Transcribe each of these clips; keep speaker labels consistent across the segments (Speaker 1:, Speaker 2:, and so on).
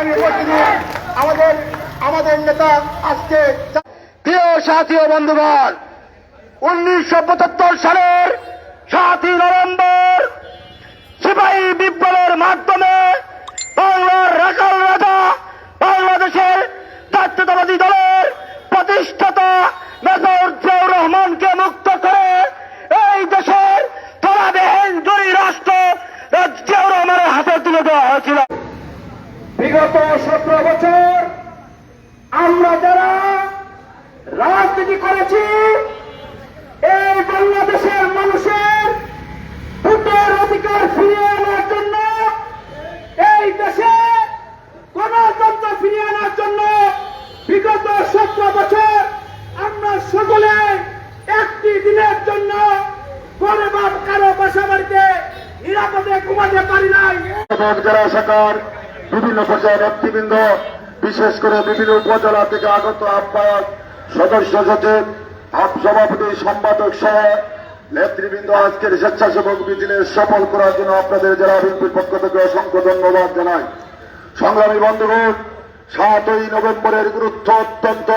Speaker 1: আমাদের আমাদের নেতা আজকে প্রিয় সাথী ও বন্ধুগণ, উনিশশো পঁচাত্তর সালের সাতই নভেম্বর সিপাহী বিপ্লবের মাধ্যমে বাংলার রাখাল রাজা বাংলাদেশের জাতীয়তাবাদী দলের প্রতিষ্ঠাতা মেজর জিয়াউর রহমানকে মুক্ত করে এই দেশের তলাবিহীন দুই রাষ্ট্র জিয়াউর রহমানের হাতে তুলে দেওয়া হয়েছিল বিগত সতেরো বছর আমরা যারা রাজনীতি করেছি, এই বাংলাদেশের মানুষের ভোটের অধিকার ফিরিয়ে আনার জন্য, এই দেশে গণতন্ত্র ফিরিয়ে আনার জন্য বিগত সতেরো বছর আমরা সকলে একটি দিনের জন্য করে বা কারও বাসা বাড়িতে নিরাপদে ঘুমাতে পারি নাই।
Speaker 2: জেলা শাখার বিভিন্ন পর্যায়ের নেতৃবৃন্দ, বিশেষ করে বিভিন্ন উপজেলা থেকে আগত আহ্বায়ক, সদস্য সচিব, আপ সভাপতি, সম্পাদক সহ নেতৃবৃন্দ আজকের স্বেচ্ছাসেবক মিছিলে সফল করার জন্য আপনাদের জেলা বিএনপির পক্ষ থেকে অসংখ্য ধন্যবাদ জানাই। সংগ্রামী বন্ধুগণ, সাতই নভেম্বরের গুরুত্ব অত্যন্ত।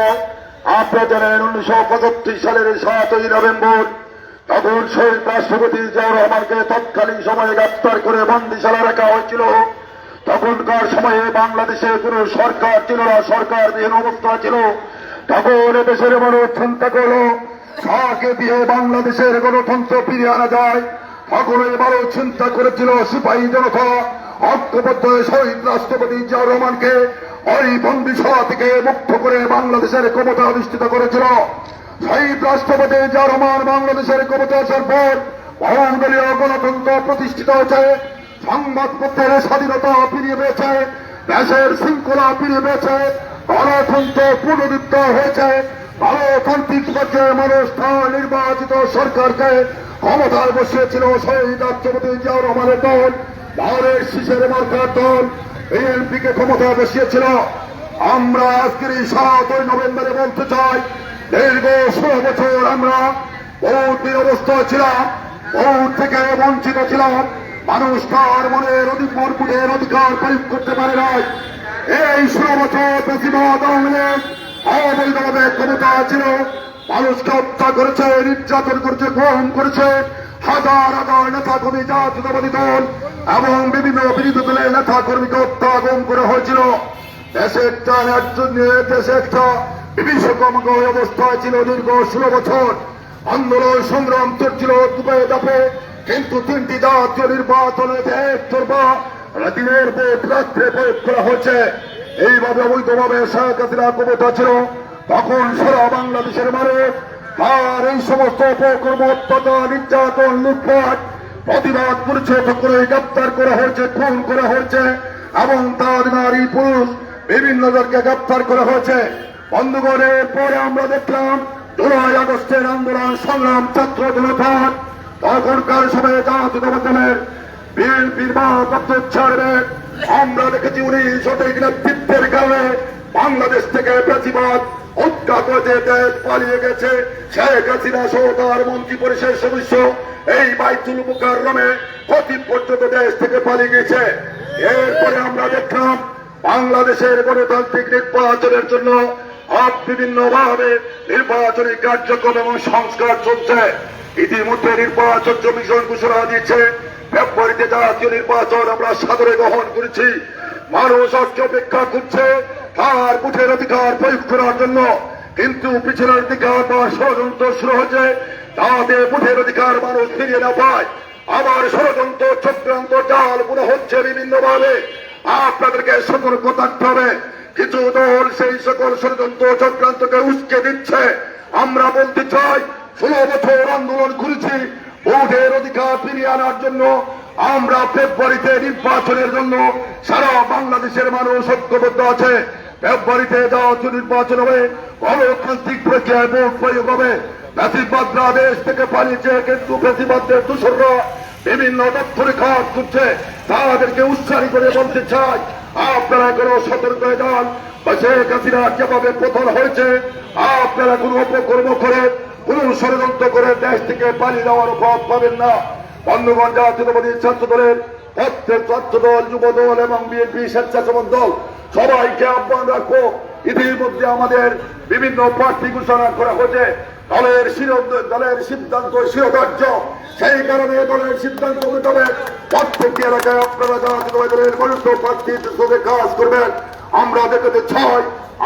Speaker 2: আপনারা জানেন উনিশশো পঁচাত্তর সালের সাতই নভেম্বর, তখন শহীদ রাষ্ট্রপতি জিয়াউর রহমানকে তৎকালীন সময়ে গ্রেপ্তার করে বন্দিশালা রাখা হয়েছিল। তখনকার সময়ে বাংলাদেশে কোন সরকার ছিল না, সরকার বিহীন অবস্থা ছিল। তখন দেশের মানুষ চিন্তা করল, কাকে দিয়ে বাংলাদেশের গণতন্ত্র ফিরিয়ে আনা যায়? তখন এবারও চিন্তা করেছিল, সিপাহী জনতা ঐক্যবদ্ধ শহীদ রাষ্ট্রপতি জিয়াউর রহমানকে ওই বন্দিশালা থেকে মুক্ত করে বাংলাদেশের ক্ষমতা অধিষ্ঠিত করেছিল। শহীদ রাষ্ট্রপতি জিয়া রহমান বাংলাদেশের ক্ষমতা আসার পর বহুদলীয় গণতন্ত্র প্রতিষ্ঠিত হয়েছে। সংবাদপত্রের স্বাধীনতা ফিরিয়ে পেয়েছে, দেশের শৃঙ্খলা ফিরিয়ে পেয়েছে, গণতন্ত্র পুনরুদ্ধ হয়েছে। গণতান্ত্রিক পর্যায়ে মানুষ তার নির্বাচিত সরকারকে ক্ষমতায় বসিয়েছিল শহীদ রাষ্ট্রপতি জিয়াউর রহমানের দল ভারতের শিশের মার্কার দল, বিএনপিকে ক্ষমতায় বসিয়েছিল। আমরা আজকের এই সাতই নভেম্বরে বলতে চাই, দীর্ঘ ষোলো বছর আমরা বহুত অবস্থায় ছিলাম ভোট থেকে বঞ্চিত ছিলাম। মানুষ তার মনের অধিকার বুঝের অধিকার প্রয়োগ করতে পারে নাই। এই ষোলো বছর বেশিরভাগ আওয়ামী লীগ ক্ষমতা ছিল। মানুষকে হত্যা করেছে, নির্যাতন করেছে গ্রহণ করেছে। হাজার হাজার নেতা কর্মী জাতীয়তাবাদী দল এবং বিভিন্ন বিরোধী দলের নেতা কর্মীকে হত্যা গম করা হয়েছিল। দেশে একটা দেশে একটা বিভীষকমক অবস্থায় ছিল দীর্ঘ ষোলো বছর। আন্দোলন, সংগ্রাম চলছিল দুপে দাপে। কিন্তু তিনটি জাতীয় নির্বাচনে একতরফা দিনের ভোট রাত্রে প্রয়োগ করা হয়েছে। এইভাবে অবৈধভাবে শেখ হাসিনা ছিল, তখন সারা বাংলাদেশের মানুষ আর এই সমস্ত অপকর্ম, অত্যাচার, নির্যাতন, লুটপাট, প্রতিবাদ পরিচয় করে গ্রেপ্তার করা হয়েছে, খুন করা হয়েছে, এবং তার নারী, পুরুষ বিভিন্ন জনকে গ্রেপ্তার করা হয়েছে। বন্ধুগণের পরে আমরা দেখলাম, জুলাই আগস্টের আন্দোলন সংগ্রাম ছাত্র জনতার তখনকার সময়ে জাতীয় মাধ্যমের বিএনপির ভারপ্রাপ্ত চেয়ারম্যান আমরা দেখেছি উনি সঠিক নেতৃত্বের কারণে বাংলাদেশ থেকে ক্ষতি পর্যন্ত দেশ থেকে পালিয়ে গেছে। এরপরে আমরা বাংলাদেশের গণতান্ত্রিক নির্বাচনের জন্য আপ বিভিন্ন ভাবে নির্বাচনী কার্যক্রম এবং সংস্কার চলছে। ইতিমধ্যে নির্বাচন কমিশন ঘোষণা দিয়েছে, ফেব্রুয়ারিতে জাতীয় নির্বাচন আমরা সাদরে গ্রহণ করেছি। মানুষ আজকে অপেক্ষা করছে, তার বুথের অধিকার প্রয়োগ করার জন্য। কিন্তু পিছনের অধিকার বা ষড়যন্ত্র শুরু হয়েছে, তাতে বুথের অধিকার মানুষ ফিরিয়ে না পায়। আবার ষড়যন্ত্র, চক্রান্ত, জাল পুরো হচ্ছে বিভিন্ন ভাবে আপনাদেরকে সতর্ক থাকতে হবে। কিছু দল সেই সকল ষড়যন্ত্র, চক্রান্তকে উস্কে দিচ্ছে। আমরা বলতে চাই ষোলো বছর আন্দোলন করেছি। ভোটের অধিকার ফিরিয়ে আনার জন্য আমরা ফেব্রুয়ারিতে নির্বাচনের জন্য সারা বাংলাদেশের মানুষ ঐক্যবদ্ধ আছে। ফেব্রুয়ারিতে জাতীয় নির্বাচন হবে। গণতান্ত্রিক প্রক্রিয়ায় ভোট প্রয়োগ হবে। বেশিরভাগরা দেশ থেকে পালিয়েছে কিন্তু বেশিরভাগদের দূষররা বিভিন্ন দপ্তরে কাজ করছে। তাদেরকে উৎসাহী করে বলতে চাই, আপনারা কোনো সতর্ক হয়ে যান। শেখ হাসিনা যেভাবে প্রথম হয়েছে, আপনারা কোনো অপকর্ম করে কোন ষড়যন্ত্র করে দেশ থেকে পালিয়ে যাওয়ার পথ পাবেন না। বন্ধুগণ জাতীয়তাবাদী ছাত্র দলের প্রত্যেক তথ্য দল যুব দল এবং বিএনপি স্বেচ্ছাসেবক দল, সবাইকে আহ্বান রাখব ইতিমধ্যে আমাদের বিভিন্ন প্রার্থী ঘোষণা করা হয়েছে। দলের দলের সিদ্ধান্ত শিরোধার্য। সেই কারণে দলের সিদ্ধান্ত মোতাবেক প্রত্যেকটি এলাকায় আপনারা জাতীয় দলের বরিষ্ঠ প্রার্থীর সাথে কাজ করবেন, আমরা দেখতে চাই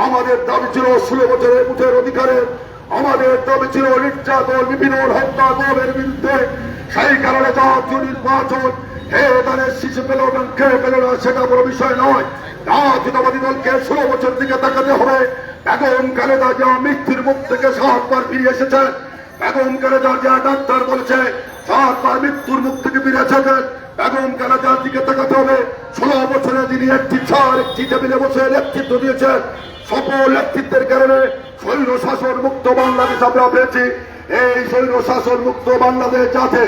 Speaker 2: আমাদের দাবি ছিল ষোলো বছরের উঠের অধিকারে আমাদের দাবি ছিল নির্যাতন বিভিন্ন হত্যা দলের বিরুদ্ধে। সেই কারণে জাতীয় নির্বাচন, হে দলের শিশু পেল এবং খেয়ে পেল না, সেটা বড় বিষয় নয়। জাতীয়তাবাদী দলকে ষোলো বছর দিকে তাকাতে হবে। বেগম খালেদা যা মৃত্যুর মুখ থেকে সাতবার ফিরে এসেছেন বেগম খালেদা যা ডাক্তার বলেছে, সাতবার মৃত্যুর মুখ থেকে ফিরে এসেছেন বেগম খালেদার দিকে তাকাতে হবে। ষোলো বছরে তিনি একটি ছাড়, একটি টেবিলে বসে নেতৃত্ব দিয়েছেন সকল নেতৃত্বের কারণে স্বৈর শাসন মুক্ত বাংলাদেশ আমরা পেয়েছি। এই স্বৈর শাসন মুক্ত বাংলাদেশ যাতে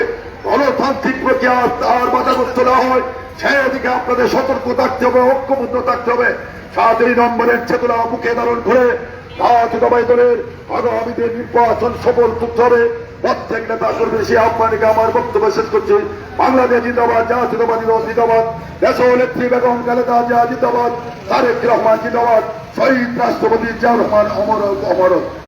Speaker 2: গণতান্ত্রিক প্রক্রিয়া আর বাধাগ্রস্ত না হয়, সেদিকে আপনাদের সতর্ক থাকতে হবে, ঐক্যবদ্ধ থাকতে হবে। সাতই নম্বরের চেতনা মুখে ধারণ করে আগামীদের নির্বাচন সফল করতে হবে। প্রত্যেক নেতা কর্মী সে আহ্বানিকে আমার বক্তব্য শেষ করছি। বাংলাদেশ জিন্দাবাদ জাতীয়তাবাদী দল জিন্দাবাদ। দেশ নেত্রী বেগম খালেদা জিয়া জিন্দাবাদ, তারেক রহমান জিন্দাবাদ। শহীদ রাষ্ট্রপতি জিয়া রহমান অমরক অমর।